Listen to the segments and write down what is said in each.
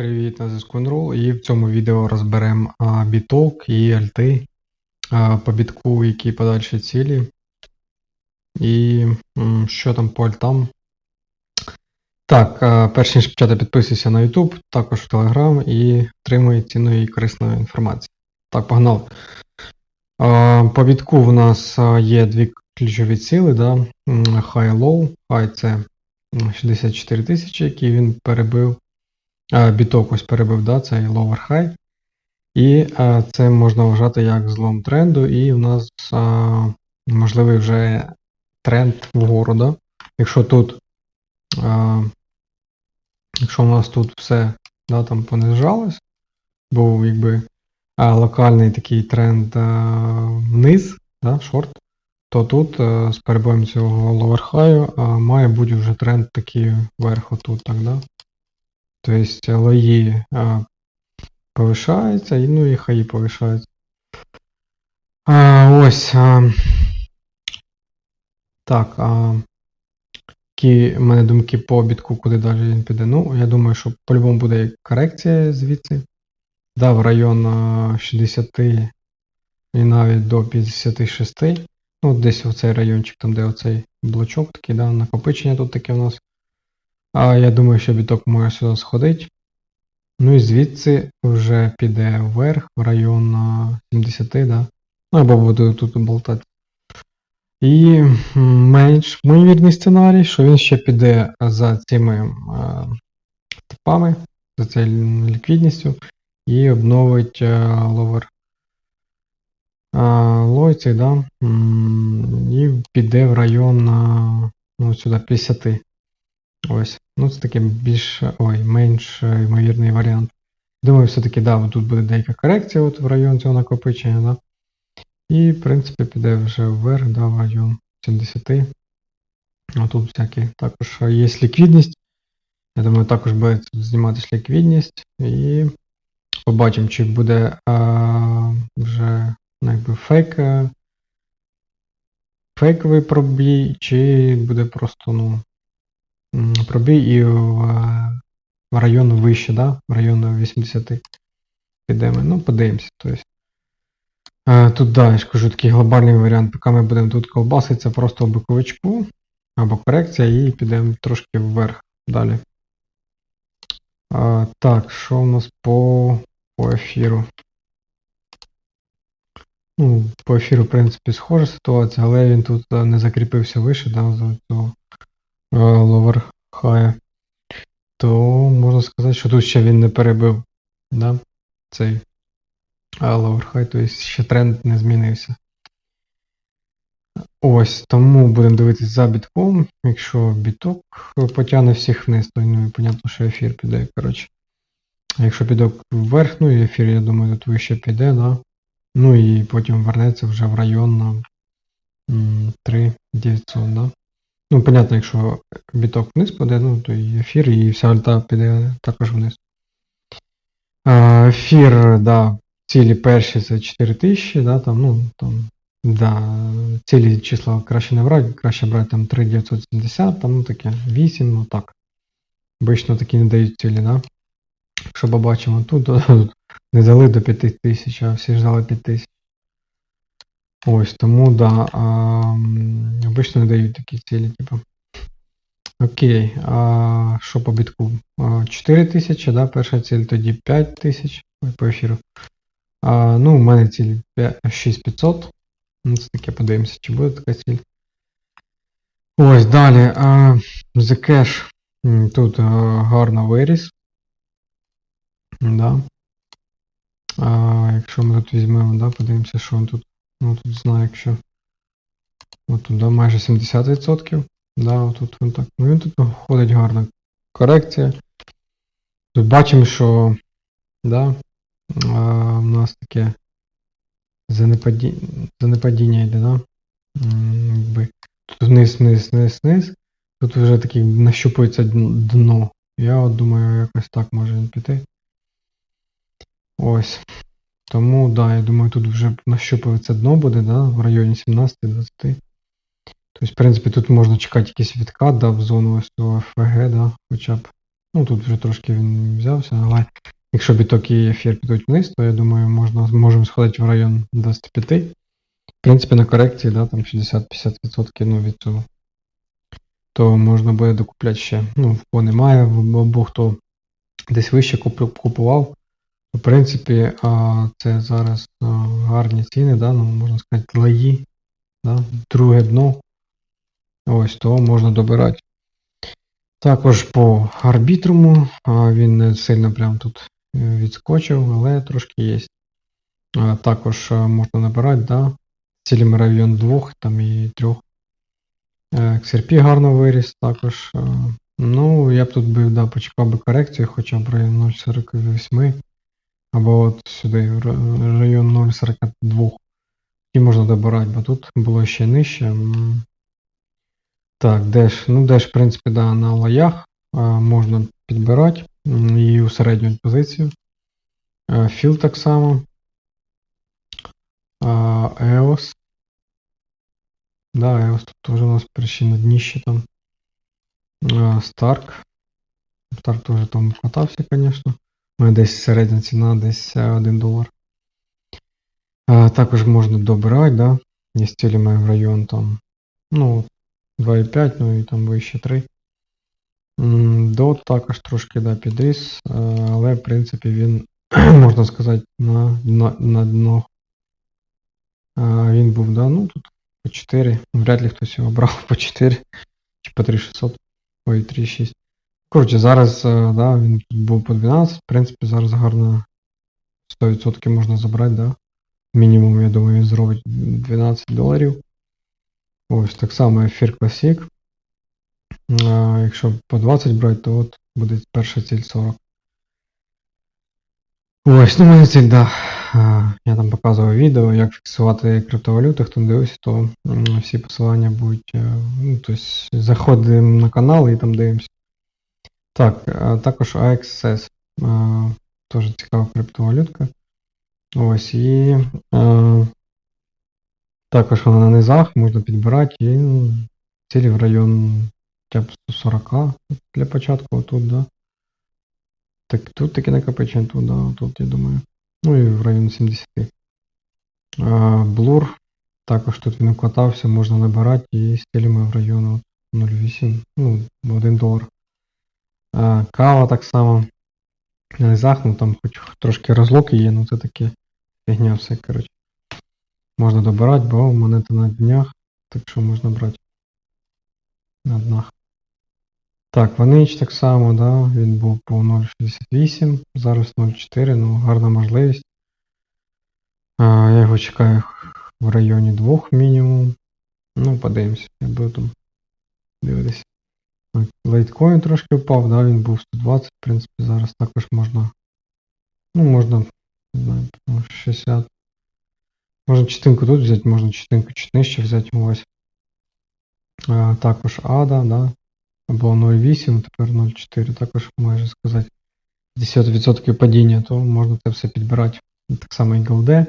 Привіт, на зв'язку Enroll. І в цьому відео розберемо біток і альти по бітку, які подальші цілі. І що там по альтам. Так, перш ніж почати підписуйся на YouTube, також в Telegram і отримуй цінну і корисну інформацію. Так, погнали. А, По бітку в нас є дві ключові ціли, да? м, high low. High це 64 тисячі, які він перебив. Біток ось перебив, да, цей lower high. І а, це можна вважати як злом тренду, і в нас а, можливий вже тренд вгору. Да? Якщо тут, а, якщо у нас тут все да, там понижалось, був якби а, локальний такий тренд а, вниз, да, шорт, то тут а, з перебоєм цього а, має бути вже тренд такий вверх отут, так, да? Тобто лої а, повишаються, і, ну і хаї повишаються. А, ось. А, так. А, які в мене думки по бітку, куди далі він піде. Ну, я думаю, що по-любому буде корекція звідси. Да, в район 60 і навіть до 56. Ну, десь в цей райончик, там, де оцей блочок такий, да, накопичення тут таке в нас. А я думаю, що біток може сюди сходити. Ну і звідси вже піде вверх в район 70, да? Ну або буду тут болтати. І менш ймовірний сценарій, що він ще піде за цими а, типами, за цією ліквідністю, і обновить а, ловер а, лойці, да? і піде в район ну, сюди 50. Ось. Ну, це такий більш ой, менш е, ймовірний варіант. Думаю, все-таки, да, тут буде деяка корекція от в район цього накопичення, да. І, в принципі, піде вже вверх, да, в район 70. А тут всякі також є ліквідність. Я думаю, також буде зніматися ліквідність. І побачимо, чи буде а, вже ну, якби фейк. Фейковий пробій, чи буде просто, ну, пробій і в, е, в район вище, да? в район 80 підемо. Ну, подивимося. Тобто, е, тут, да, я ж кажу, такий глобальний варіант, поки ми будемо тут колбаситися просто в боковичку або корекція, і підемо трошки вверх далі. А, так, що у нас по, по ефіру? Ну, по ефіру, в принципі, схожа ситуація, але він тут е, не закріпився вище, да, цього high, то можна сказати, що тут ще він не перебив да, цей lower high, тобто ще тренд не змінився. Ось, тому будемо дивитися за бітком. Якщо біток потягне всіх вниз, то ну понятно, що ефір піде. коротше. А Якщо біток вверх, ну і ефір, я думаю, тут вище піде, да. Ну і потім вернеться вже в район на м, 3900, да. Ну, понятно, якщо біток вниз піде, ну, то і ефір, і вся альта піде також вниз. Ефір, да, цілі перші це 4000, да, там, ну, там, да, цілі числа краще не брати, краще брати там 3970, там, ну, таке, 8, ну, так. Обично такі не дають цілі, да. Якщо побачимо тут, то не дали до 5000, а всі ждали 5000. Ось, тому, да, а, обично не дають такі цілі, типу. Окей, а що по бітку? А, 4000, да, перша ціль, тоді 5000 ой, по ефіру. А, ну, у мене ціль 6500. Ну, це таке подивимося, чи буде така ціль. Ось, далі. А, The Cash. Тут а, гарно виріс. Да. А, якщо ми тут візьмемо, да, подивимося, що він тут. Ну, тут знаю, якщо. От тут, да, майже 70%. Да, отут він так. Ну він тут входить гарна корекція. Тут бачимо, що да, а, у нас таке занепаді... занепадіння йде, да? Якби. Тут вниз, вниз, вниз, вниз. Тут вже таке нащупується дно. Я от думаю, якось так може він піти. Ось. Тому, да, я думаю, тут вже нащупується дно буде, да, в районі 17-20. Тобто, в принципі, тут можна чекати якийсь відкат, да, в зону ось ФГ, да, хоча б Ну тут вже трошки він взявся, але якщо біток і ефір підуть вниз, то я думаю, можна можемо сходити в район 25. В принципі, на корекції, да, там 60-50% ну, від цього. То можна буде докупляти ще. Ну, в немає, або хто десь вище купував. В принципі, це зараз гарні ціни, да, ну, можна сказати, лаї, да, друге дно. Ось, то можна добирати. Також по арбітруму, він не сильно прям тут е, відскочив, але трошки є. Також можна набирати, да, цілями район 2 там і 3. XRP гарно виріс також. Ну, я б тут би, да, почекав би корекцію, хоча б район 0,48. Або от сюди, в район 0,42. І можна добирати, бо тут було ще нижче. Так, деш. Ну, деш, в принципі, да, на лоях а, можна підбирати і усереднювати позицію. А, Філ так само. EOS. Да, EOS тут теж у нас перші на дніще там. Старк. Старк теж там катався, звісно. У мене десь середня ціна, десь 1 долар. А, також можна добирати, да. Цілі має в район там. Ну, 2,5, ну і там вище 3. Дот також трошки да, підріс, е, але в принципі він, можна сказати, на, на, на дно. Е, Він був, да, ну тут по 4. Вряд ли хтось його брав по 4 чи по 3600. Ой, 3,6. Коротше, зараз е, да, він був по 12. В принципі, зараз гарно 100% можна забрати, да. Мінімум, я думаю, він зробить 12 доларів. Ось так само ефір Classic. А, якщо по 20 брати, то от буде перша ціль 40. Ось, ну мене ціль, да. Я там показував відео, як фіксувати криптовалюти. Хто не дивився, то всі посилання будуть. е, Ну, тобто заходимо на канал і там дивимося. Так, також AXS. Теж цікава криптовалютка. Ось і також вона на низах, можна підбирати і ну, цілі в район хоча б 140 для початку тут, да. Так, тут таке накопичення, тут, да, тут, я думаю. Ну і в район 70. Блур. Також тут він укладався, можна набирати і з цілями в район 0,8, ну, 1 долар. Кава так само. Низах, ну там хоч трошки розлоки є, ну це таке фігня все, коротше. Можна добирати, бо монета на днях, так що можна брати на днах. Так, Ванич так само, да, він був по 0,68, зараз 0,4, ну гарна можливість. А, я його чекаю в районі 2 мінімум. Ну, подивимося, я буду там дивитися. Так, трошки впав, да, він був 120, в принципі, зараз також можна. Ну, можна, не знаю, 60. Можна частинку тут взяти, можна частинку чуть нижче взяти ось. А, також ADA, да. Або 0,8, тепер 0,4, також майже сказати 50% падіння, то можна це все підбирати. Так само і GLD,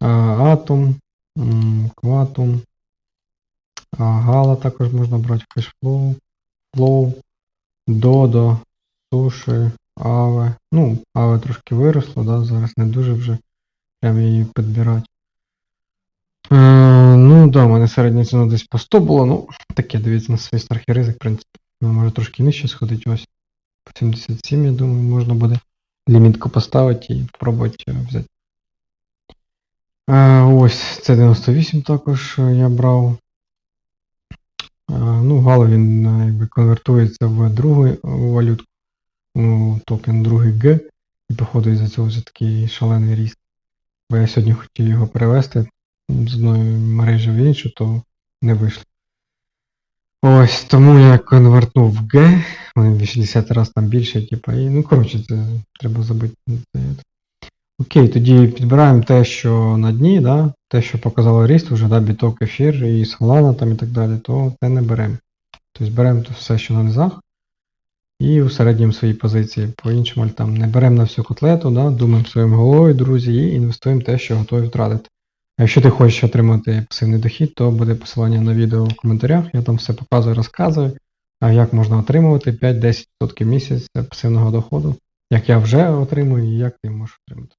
а, Atom, м, Quantum, а, Gala також можна брати Cashflow, Flow, Dodo, Sushi, Aave. Ну, Aave трошки виросло, да, зараз не дуже вже прям її підбирати. Е, ну, да, у мене середня ціна десь по 100 було, ну, таке, дивіться на свій страхи ризик, в принципі. Ну, може трошки нижче сходить, ось. По 77, я думаю, можна буде лімітку поставити і спробувати е, взяти. Е, ось, це 98 також е, я брав. Е, ну, Гало він е, якби конвертується в другу е, валютку, у токен другий Г, і походу із-за цього вже такий шалений ріст. Бо я сьогодні хотів його перевести з одної мережі в іншу, то не вийшло. Ось, тому я конвертнув в G, вони в 60 разів там більше, типу, і, ну, коротше, це треба забити. Окей, тоді підбираємо те, що на дні, да, те, що показало ріст, вже, да, біток, ефір і Solana там і так далі, то те не беремо. Тобто беремо все, що на низах, і усереднюємо свої позиції. По-іншому там не беремо на всю котлету, да, думаємо своїм головою, друзі, і інвестуємо те, що готові втратити. А якщо ти хочеш отримати пасивний дохід, то буде посилання на відео в коментарях. Я там все показую, розказую. Як можна отримувати 5-10% місяця пасивного доходу? Як я вже отримую, і як ти можеш отримати